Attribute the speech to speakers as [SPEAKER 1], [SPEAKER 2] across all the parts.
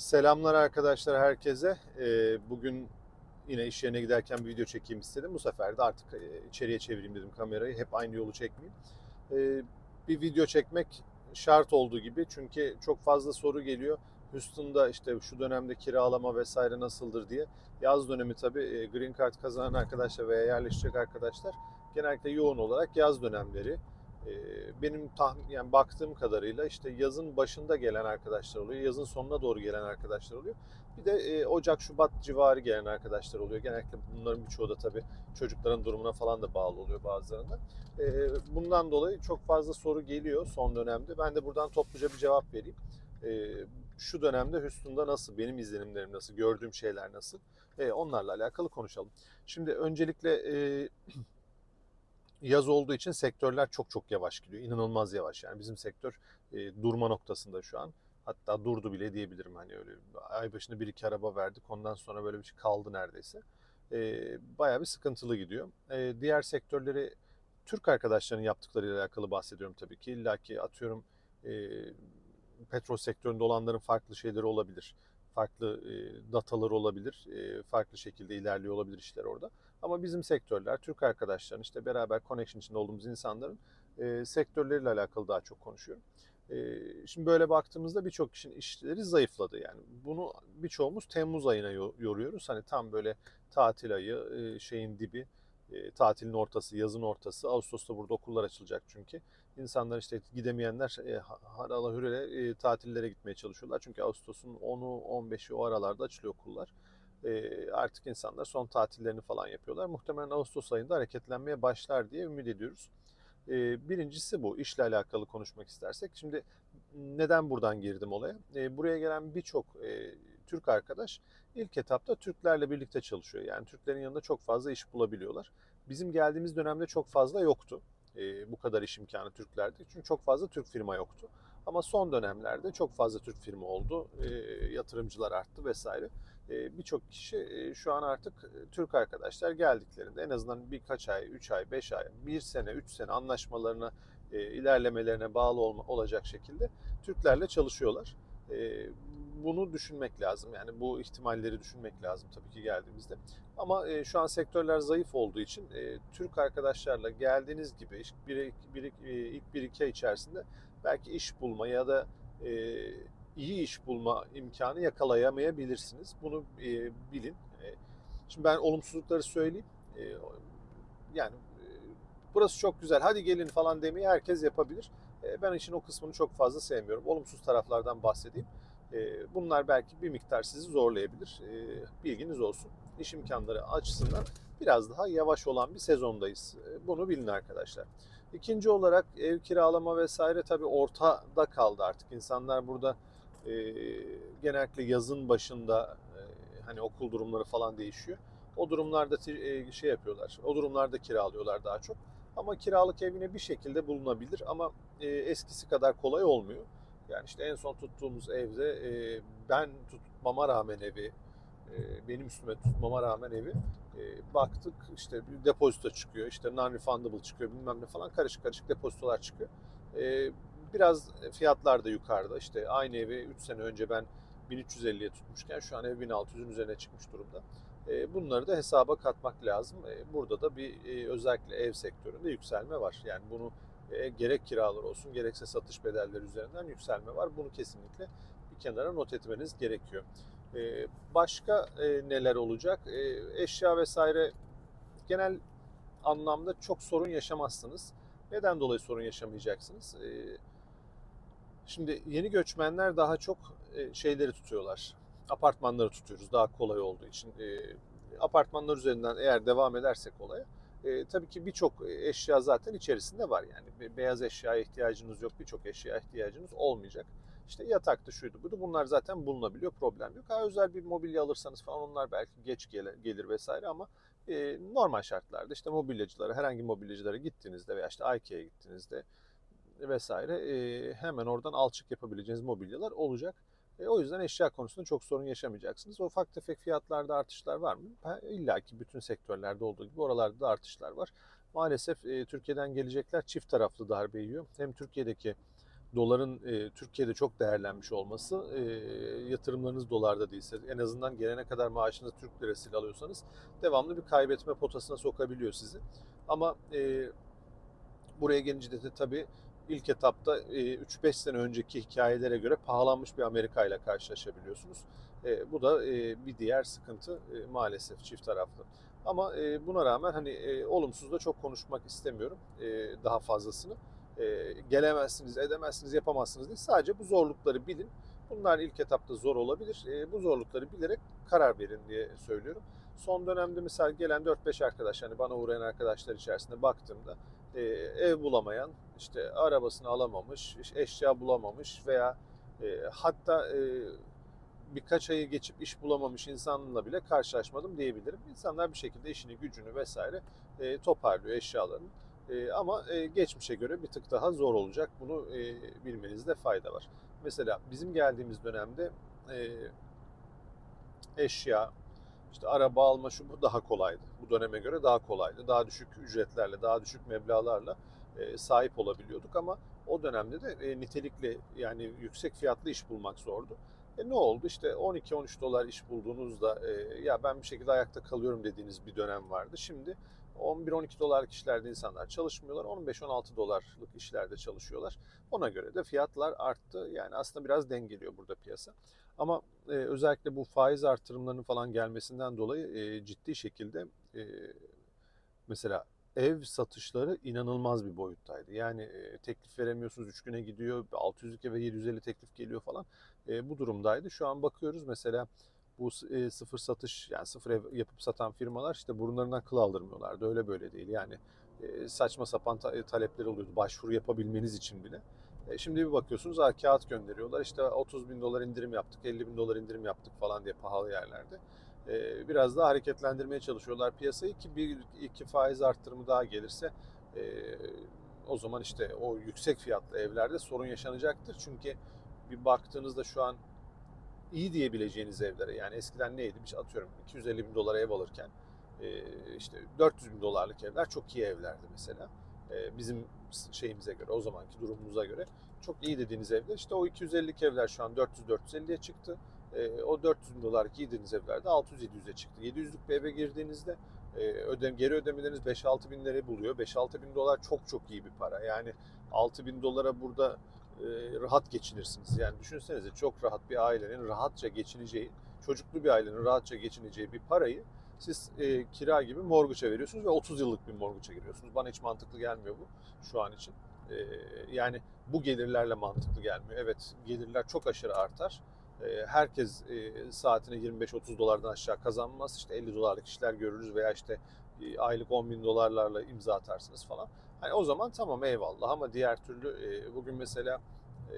[SPEAKER 1] Selamlar arkadaşlar herkese. Ee, bugün yine iş yerine giderken bir video çekeyim istedim. Bu sefer de artık e, içeriye çevireyim dedim kamerayı. Hep aynı yolu çekmeyeyim. Ee, bir video çekmek şart olduğu gibi çünkü çok fazla soru geliyor. Houston'da işte şu dönemde kiralama vesaire nasıldır diye. Yaz dönemi tabii e, Green Card kazanan arkadaşlar veya yerleşecek arkadaşlar genellikle yoğun olarak yaz dönemleri. Benim tahmin yani baktığım kadarıyla işte yazın başında gelen arkadaşlar oluyor, yazın sonuna doğru gelen arkadaşlar oluyor. Bir de e, Ocak Şubat civarı gelen arkadaşlar oluyor. Genellikle bunların birçoğu da tabii çocukların durumuna falan da bağlı oluyor bazılarında. Ee, bundan dolayı çok fazla soru geliyor son dönemde. Ben de buradan topluca bir cevap vereyim. Ee, şu dönemde Houston'da nasıl, benim izlenimlerim nasıl, gördüğüm şeyler nasıl, Ee, onlarla alakalı konuşalım. Şimdi öncelikle e, yaz olduğu için sektörler çok çok yavaş gidiyor. İnanılmaz yavaş yani bizim sektör e, durma noktasında şu an. Hatta durdu bile diyebilirim hani öyle ay başında bir iki araba verdik ondan sonra böyle bir şey kaldı neredeyse. E, bayağı bir sıkıntılı gidiyor. E, diğer sektörleri Türk arkadaşların yaptıklarıyla alakalı bahsediyorum tabii ki. İlla ki atıyorum e, petrol sektöründe olanların farklı şeyleri olabilir. Farklı e, dataları olabilir. E, farklı şekilde ilerliyor olabilir işler orada. Ama bizim sektörler, Türk arkadaşların işte beraber connection içinde olduğumuz insanların e, sektörleriyle alakalı daha çok konuşuyorum. E, şimdi böyle baktığımızda birçok kişinin işleri zayıfladı yani. Bunu birçoğumuz Temmuz ayına yo- yoruyoruz. Hani tam böyle tatil ayı, e, şeyin dibi, e, tatilin ortası, yazın ortası. Ağustos'ta burada okullar açılacak çünkü. İnsanlar işte gidemeyenler e, harala hürele e, tatillere gitmeye çalışıyorlar. Çünkü Ağustos'un 10'u 15'i o aralarda açılıyor okullar. E, artık insanlar son tatillerini falan yapıyorlar. Muhtemelen Ağustos ayında hareketlenmeye başlar diye ümit ediyoruz. E, birincisi bu. işle alakalı konuşmak istersek. Şimdi neden buradan girdim olaya? E, buraya gelen birçok e, Türk arkadaş ilk etapta Türklerle birlikte çalışıyor. Yani Türklerin yanında çok fazla iş bulabiliyorlar. Bizim geldiğimiz dönemde çok fazla yoktu. E, bu kadar iş imkanı Türklerde. Çünkü çok fazla Türk firma yoktu. Ama son dönemlerde çok fazla Türk firma oldu. E, yatırımcılar arttı vesaire. E, Birçok kişi e, şu an artık e, Türk arkadaşlar geldiklerinde en azından birkaç ay, 3 ay, 5 ay, 1 sene, 3 sene anlaşmalarına, e, ilerlemelerine bağlı olma, olacak şekilde Türklerle çalışıyorlar. E, Bunu düşünmek lazım. Yani bu ihtimalleri düşünmek lazım tabii ki geldiğimizde. Ama e, şu an sektörler zayıf olduğu için e, Türk arkadaşlarla geldiğiniz gibi ilk bir, bir, e, ilk bir iki ay içerisinde belki iş bulma ya da e, iyi iş bulma imkanı yakalayamayabilirsiniz. Bunu e, bilin. E, şimdi ben olumsuzlukları söyleyeyim. E, yani e, burası çok güzel hadi gelin falan demeyi herkes yapabilir. E, ben işin o kısmını çok fazla sevmiyorum. Olumsuz taraflardan bahsedeyim. E, bunlar belki bir miktar sizi zorlayabilir. E, bilginiz olsun. İş imkanları açısından biraz daha yavaş olan bir sezondayız. E, bunu bilin arkadaşlar. İkinci olarak ev kiralama vesaire tabii ortada kaldı artık. İnsanlar burada e, genellikle yazın başında e, hani okul durumları falan değişiyor. O durumlarda e, şey yapıyorlar. O durumlarda kiralıyorlar daha çok. Ama kiralık ev yine bir şekilde bulunabilir ama eskisi kadar kolay olmuyor. Yani işte en son tuttuğumuz evde e, ben tutmama rağmen evi, e, benim üstüme tutmama rağmen evi e, baktık işte bir depozito çıkıyor, işte non-refundable çıkıyor bilmem ne falan karışık karışık depozitolar çıkıyor. E, biraz fiyatlar da yukarıda. İşte aynı evi 3 sene önce ben 1350'ye tutmuşken şu an ev 1600'ün üzerine çıkmış durumda. E, Bunları da hesaba katmak lazım. E, Burada da bir e, özellikle ev sektöründe yükselme var. Yani bunu e, gerek kiralar olsun gerekse satış bedelleri üzerinden yükselme var. Bunu kesinlikle bir kenara not etmeniz gerekiyor. E, Başka e, neler olacak? E, Eşya vesaire genel anlamda çok sorun yaşamazsınız. Neden dolayı sorun yaşamayacaksınız? E, Şimdi yeni göçmenler daha çok e, şeyleri tutuyorlar. Apartmanları tutuyoruz daha kolay olduğu için. E, apartmanlar üzerinden eğer devam edersek olaya e, tabii ki birçok eşya zaten içerisinde var. Yani beyaz eşyaya ihtiyacınız yok, birçok eşyaya ihtiyacınız olmayacak. İşte yataktı, şuydu, buydu. Bunlar zaten bulunabiliyor, problem yok. Ha, özel bir mobilya alırsanız falan onlar belki geç gelir, gelir vesaire ama e, normal şartlarda işte mobilyacılara, herhangi mobilyacılara gittiğinizde veya işte IKEA'ya gittiğinizde vesaire e, hemen oradan alçık yapabileceğiniz mobilyalar olacak. E, o yüzden eşya konusunda çok sorun yaşamayacaksınız. Ufak tefek fiyatlarda artışlar var mı? İlla ki bütün sektörlerde olduğu gibi oralarda da artışlar var. Maalesef e, Türkiye'den gelecekler çift taraflı darbe yiyor. Hem Türkiye'deki doların e, Türkiye'de çok değerlenmiş olması e, yatırımlarınız dolarda değilse en azından gelene kadar maaşınızı Türk lirasıyla alıyorsanız devamlı bir kaybetme potasına sokabiliyor sizi. Ama e, buraya gelince de tabii ilk etapta e, 3-5 sene önceki hikayelere göre pahalanmış bir Amerika ile karşılaşabiliyorsunuz. E, bu da e, bir diğer sıkıntı e, maalesef çift taraflı. Ama e, buna rağmen hani e, olumsuz da çok konuşmak istemiyorum e, daha fazlasını. E, gelemezsiniz, edemezsiniz, yapamazsınız değil. Sadece bu zorlukları bilin. Bunlar ilk etapta zor olabilir. E, bu zorlukları bilerek karar verin diye söylüyorum. Son dönemde mesela gelen 4-5 arkadaş, hani bana uğrayan arkadaşlar içerisinde baktığımda e, ev bulamayan, işte arabasını alamamış, eşya bulamamış veya e, hatta e, birkaç ayı geçip iş bulamamış insanla bile karşılaşmadım diyebilirim. İnsanlar bir şekilde işini, gücünü vesaire e, toparlıyor eşyalarını. E, ama e, geçmişe göre bir tık daha zor olacak. Bunu e, bilmenizde fayda var. Mesela bizim geldiğimiz dönemde e, eşya, işte araba alma şu bu daha kolaydı. Bu döneme göre daha kolaydı. Daha düşük ücretlerle, daha düşük meblağlarla e, sahip olabiliyorduk ama o dönemde de e, nitelikli yani yüksek fiyatlı iş bulmak zordu. E ne oldu? İşte 12-13 dolar iş bulduğunuzda e, ya ben bir şekilde ayakta kalıyorum dediğiniz bir dönem vardı. Şimdi 11-12 dolarlık işlerde insanlar çalışmıyorlar. 15-16 dolarlık işlerde çalışıyorlar. Ona göre de fiyatlar arttı. Yani aslında biraz dengeliyor burada piyasa. Ama e, özellikle bu faiz artırımlarının falan gelmesinden dolayı e, ciddi şekilde e, mesela ev satışları inanılmaz bir boyuttaydı. Yani e, teklif veremiyorsunuz 3 güne gidiyor 600'lük ve 750 teklif geliyor falan. E, bu durumdaydı. Şu an bakıyoruz mesela bu e, sıfır satış yani sıfır ev yapıp satan firmalar işte burunlarından kıl aldırmıyorlardı. Öyle böyle değil. Yani e, saçma sapan e, talepleri oluyordu başvuru yapabilmeniz için bile. Şimdi bir bakıyorsunuz ha, kağıt gönderiyorlar işte 30 bin dolar indirim yaptık 50 bin dolar indirim yaptık falan diye pahalı yerlerde. Biraz daha hareketlendirmeye çalışıyorlar piyasayı ki bir iki faiz arttırımı daha gelirse o zaman işte o yüksek fiyatlı evlerde sorun yaşanacaktır. Çünkü bir baktığınızda şu an iyi diyebileceğiniz evlere yani eskiden neydi? Bir şey atıyorum 250 bin dolara ev alırken e, işte 400 bin dolarlık evler çok iyi evlerdi mesela. E, bizim şeyimize göre o zamanki durumumuza göre çok iyi dediğiniz evler işte o 250'lik evler şu an 400-450'ye çıktı. E, o 400 bin dolarlık iyi dediğiniz evler de 600-700'e çıktı. 700'lük bir eve girdiğinizde ödem, geri ödemeleriniz 5-6 bin lira buluyor. 5-6 bin dolar çok çok iyi bir para. Yani 6 bin dolara burada rahat geçinirsiniz. Yani düşünsenize çok rahat bir ailenin rahatça geçineceği, çocuklu bir ailenin rahatça geçineceği bir parayı siz e, kira gibi morguça veriyorsunuz ve 30 yıllık bir morguça giriyorsunuz. Bana hiç mantıklı gelmiyor bu şu an için. E, yani bu gelirlerle mantıklı gelmiyor. Evet gelirler çok aşırı artar. E, herkes e, saatine 25-30 dolardan aşağı kazanmaz. İşte 50 dolarlık işler görürüz veya işte e, aylık 10 bin dolarlarla imza atarsınız falan. Hani o zaman tamam eyvallah ama diğer türlü e, bugün mesela e,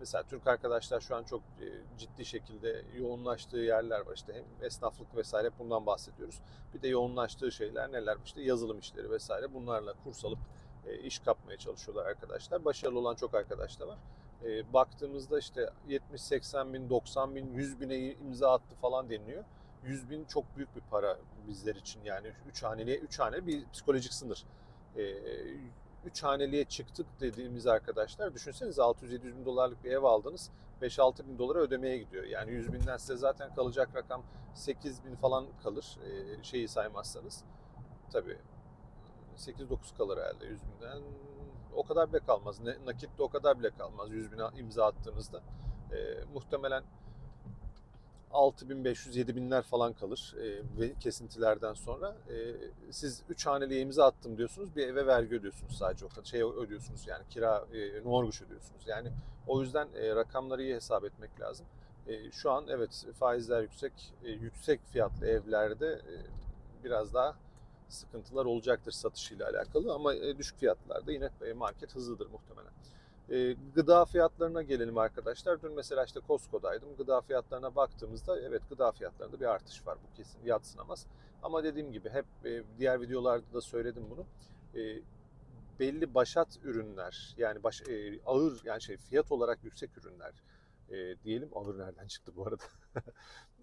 [SPEAKER 1] mesela Türk arkadaşlar şu an çok e, ciddi şekilde yoğunlaştığı yerler var. İşte hem esnaflık vesaire bundan bahsediyoruz. Bir de yoğunlaştığı şeyler neler? İşte yazılım işleri vesaire bunlarla kurs alıp e, iş kapmaya çalışıyorlar arkadaşlar. Başarılı olan çok arkadaş da var. E, baktığımızda işte 70, 80 bin, 90 bin, 100 bine imza attı falan deniliyor. 100 bin çok büyük bir para bizler için yani 3 haneliye 3 hane bir psikolojik sınır. 3 haneliğe çıktık dediğimiz arkadaşlar düşünsenize 600-700 bin dolarlık bir ev aldınız 5-6 bin dolara ödemeye gidiyor. Yani 100 binden size zaten kalacak rakam 8 bin falan kalır e, şeyi saymazsanız. Tabii 8-9 kalır herhalde 100 binden. O kadar bile kalmaz. Nakitte o kadar bile kalmaz 100 bine imza attığınızda. E, muhtemelen 6500 binler falan kalır e, ve kesintilerden sonra. E, siz 3 haneliğe imza attım diyorsunuz. Bir eve vergi ödüyorsunuz sadece. Şey ödüyorsunuz yani kira, e, morguç ödüyorsunuz. Yani o yüzden e, rakamları iyi hesap etmek lazım. Şu an evet faizler yüksek. Yüksek fiyatlı evlerde biraz daha sıkıntılar olacaktır satışıyla alakalı ama düşük fiyatlarda yine market hızlıdır muhtemelen. E, gıda fiyatlarına gelelim arkadaşlar. Dün mesela işte Costco'daydım. Gıda fiyatlarına baktığımızda evet gıda fiyatlarında bir artış var. Bu kesin yatsınamaz. Ama dediğim gibi hep e, diğer videolarda da söyledim bunu. E, belli başat ürünler yani baş, e, ağır yani şey fiyat olarak yüksek ürünler diyelim. Ağır nereden çıktı bu arada?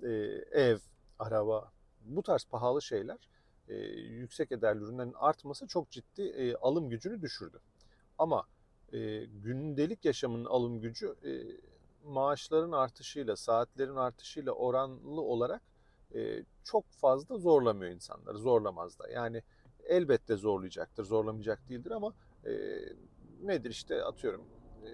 [SPEAKER 1] ev, araba bu tarz pahalı şeyler yüksek ederli ürünlerin artması çok ciddi alım gücünü düşürdü. Ama e, gündelik yaşamın alım gücü e, maaşların artışıyla, saatlerin artışıyla oranlı olarak e, çok fazla zorlamıyor insanları. Zorlamaz da. Yani elbette zorlayacaktır, zorlamayacak değildir ama e, nedir işte atıyorum e,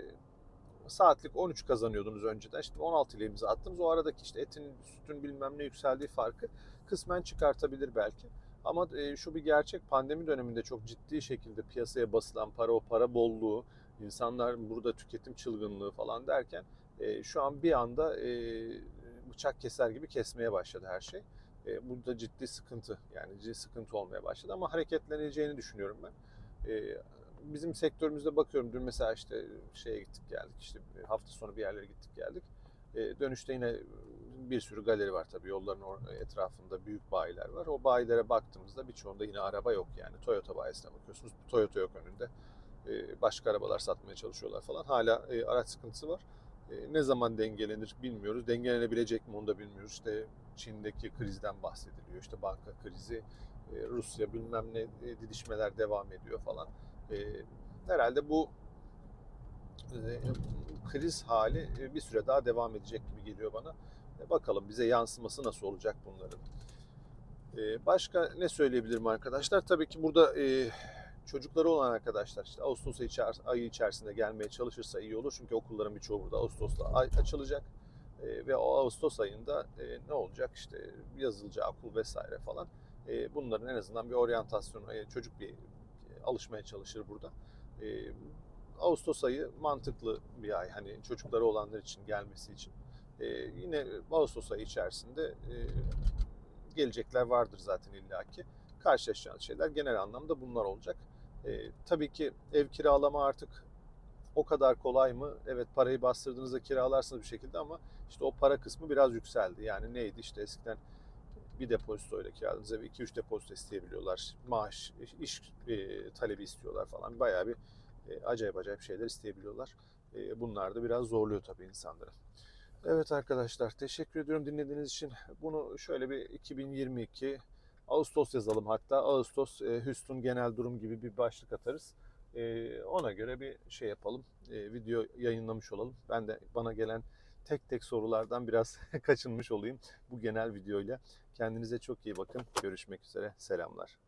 [SPEAKER 1] saatlik 13 kazanıyordunuz önceden. İşte 16 ile imza attınız. O aradaki işte etin, sütün bilmem ne yükseldiği farkı kısmen çıkartabilir belki. Ama e, şu bir gerçek pandemi döneminde çok ciddi şekilde piyasaya basılan para o para bolluğu, insanlar burada tüketim çılgınlığı falan derken e, şu an bir anda e, bıçak keser gibi kesmeye başladı her şey. E, burada ciddi sıkıntı yani ciddi sıkıntı olmaya başladı ama hareketleneceğini düşünüyorum ben. E, bizim sektörümüzde bakıyorum dün mesela işte şeye gittik geldik işte hafta sonu bir yerlere gittik geldik. E, dönüşte yine bir sürü galeri var tabii yolların etrafında büyük bayiler var. O bayilere baktığımızda birçoğunda yine araba yok yani. Toyota bayisine bakıyorsunuz Toyota yok önünde. E, başka arabalar satmaya çalışıyorlar falan. Hala e, araç sıkıntısı var. E, ne zaman dengelenir bilmiyoruz. Dengelenebilecek mi onu da bilmiyoruz. İşte Çin'deki krizden bahsediliyor. İşte banka krizi, Rusya bilmem ne e, didişmeler devam ediyor falan. E, herhalde bu kriz hali bir süre daha devam edecek gibi geliyor bana. Bakalım bize yansıması nasıl olacak bunların. Başka ne söyleyebilirim arkadaşlar? Tabii ki burada çocukları olan arkadaşlar işte Ağustos ayı içer- ayı içerisinde gelmeye çalışırsa iyi olur. Çünkü okulların birçoğu burada Ağustos'ta açılacak. E, ve o Ağustos ayında e, ne olacak işte yazılacağı okul vesaire falan. E, bunların en azından bir oryantasyonu, e, çocuk bir e, alışmaya çalışır burada. E, Ağustos ayı mantıklı bir ay hani çocukları olanlar için gelmesi için. E, yine Ağustos ayı içerisinde e, gelecekler vardır zaten illaki. Karşılaşacağınız şeyler genel anlamda bunlar olacak. E, tabii ki ev kiralama artık o kadar kolay mı? Evet parayı bastırdığınızda kiralarsınız bir şekilde ama işte o para kısmı biraz yükseldi. Yani neydi işte eskiden bir depozitoyla kiraladığınız evi 2-3 depozito isteyebiliyorlar. Maaş, iş e, talebi istiyorlar falan. Bayağı bir e, acayip acayip şeyler isteyebiliyorlar. E, bunlar da biraz zorluyor tabii insanları. Evet arkadaşlar teşekkür ediyorum dinlediğiniz için. Bunu şöyle bir 2022 Ağustos yazalım hatta. Ağustos e, Houston genel durum gibi bir başlık atarız. E, ona göre bir şey yapalım. E, video yayınlamış olalım. Ben de bana gelen tek tek sorulardan biraz kaçınmış olayım bu genel videoyla. Kendinize çok iyi bakın. Görüşmek üzere. Selamlar.